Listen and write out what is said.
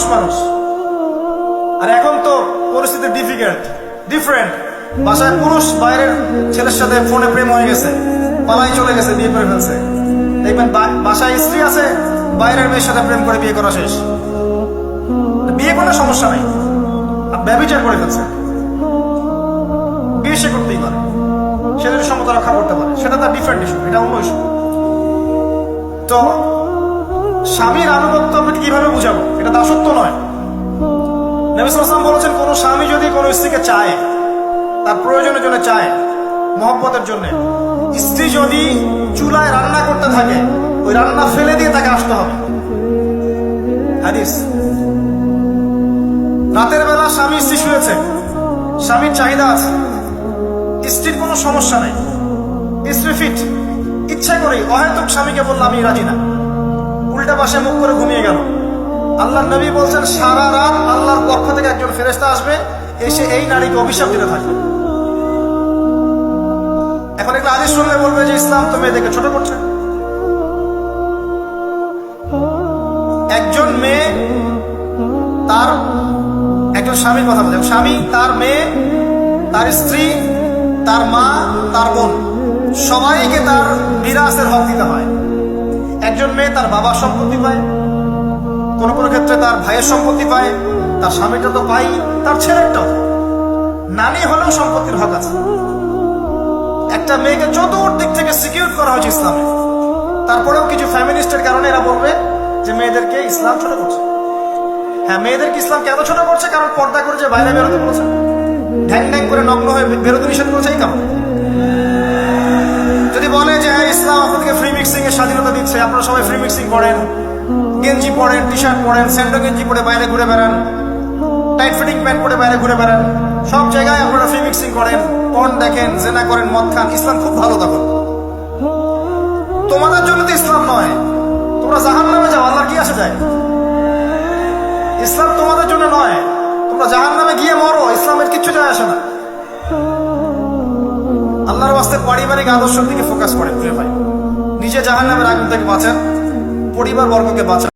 পুরুষ মানুষ। আর এখন তো পরিস্থিতি ডিফিকাল্ট ডিফারেন্ট বাসায় পুরুষ, বাইরের ছেলের সাথে ফোনে প্রেম হয়ে গেছে। পালাই চলে গেছে, বিয়ে করে ফেলছে। দেখবেন বাসায় স্ত্রী আছে, বাইরের মেয়ের সাথে প্রেম করে বিয়ে করা শেষ। বিয়ে কোনো সমস্যা নাই। ব্যবচার করে ফেলছে। বিয়ে সে করতেই পারে। সে যদি সমতা রক্ষা করতে পারে, সেটা তার ডিফারেন্ট ইস্যু এটা অন্য ইস্যু তো স্বামীর আনুগত্য আপনাকে কীভাবে বুঝাবো? এটা দাসত্ব নয়। নবিসাম বলেছেন, কোন স্বামী যদি কোনো স্ত্রীকে চায়, তার প্রয়োজনের জন্য চায়, মহব্বতের জন্য, স্ত্রী যদি চুলায় রান্না করতে থাকে, ওই রান্না ফেলে দিয়ে তাকে আসতে হবে। হাদিস। রাতের বেলা স্বামী স্ত্রী শুয়েছে, স্বামীর চাহিদা আছে, স্ত্রীর কোনো সমস্যা নেই, স্ত্রী ফিট ইচ্ছা করে অহেতুক স্বামীকে বললাম আমি রাজি না। উল্টা পাশে মুখ করে ঘুমিয়ে গেল। আল্লাহ নবী বলছেন, সারা রাত আল্লাহর পক্ষ থেকে একজন ফেরেস্তা আসবে, এসে এই নারীকে অভিশাপ দিতে থাকবে। এখন একটা আদেশ শুনলে বলবে যে, ইসলাম তো মেয়েদেরকে ছোট করছে। একজন মেয়ে তার, একজন স্বামীর কথা বলে, স্বামী তার মেয়ে, তার স্ত্রী, তার মা, তার বোন, সবাইকে তার বিরাসের হক দিতে হয়। একজন মেয়ে তার বাবার সম্পত্তি পায়। কোনো কোনো ক্ষেত্রে তার ভাইয়ের সম্পত্তি পায়, তার স্বামীটা তো পাই তার ছেলেরটাও নানি হলেও সম্পত্তির হক আছে। একটা মেয়েকে চতুর্দিক থেকে সিকিউর করা হয়েছে ইসলামে। তারপরেও কিছু ফ্যামিলিস্টের কারণে এরা বলবে যে মেয়েদেরকে ইসলাম ছোট করছে। হ্যাঁ মেয়েদেরকে ইসলাম কেন ছোট করছে কারণ পর্দা করে যে বাইরে বেরোতে বলছে। ঢ্যাং ঢ্যাং করে নগ্ন হয়ে বেরোতে নিষেধ করেছে এই কারণে। যদি বলে যে হ্যাঁ ইসলাম আপনাদেরকে ফ্রি মিক্সিং এর স্বাধীনতা দিচ্ছে আপনারা সবাই ফ্রি মিক্সিং করেন, গেঞ্জি পরেন টি শার্ট পরেন, স্যান্ডো গেঞ্জি পরে বাইরে ঘুরে বেড়ান টাইট ফিটিং প্যান্ট পরে বাইরে ঘুরে বেড়ান, সব জায়গায় আপনারা ফ্রি মিক্সিং করেন পর্ন দেখেন, জেনা করেন, মদ খান, ইসলাম খুব ভালো তখন। তোমাদের জন্য তো ইসলাম নয়, তোমরা জাহান নামে যাও আল্লাহ কি আসে যায়? ইসলাম তোমাদের জন্য নয়, তোমরা জাহান নামে গিয়ে মরো, ইসলামের কিচ্ছু যায় আসে না। আল্লাহর বাস্তে পারিবারিক আদর্শের দিকে ফোকাস করে প্রিয় ভাই নিজে জাহান নামের আগুন থেকে বাঁচান পরিবার বর্গকে বাঁচান।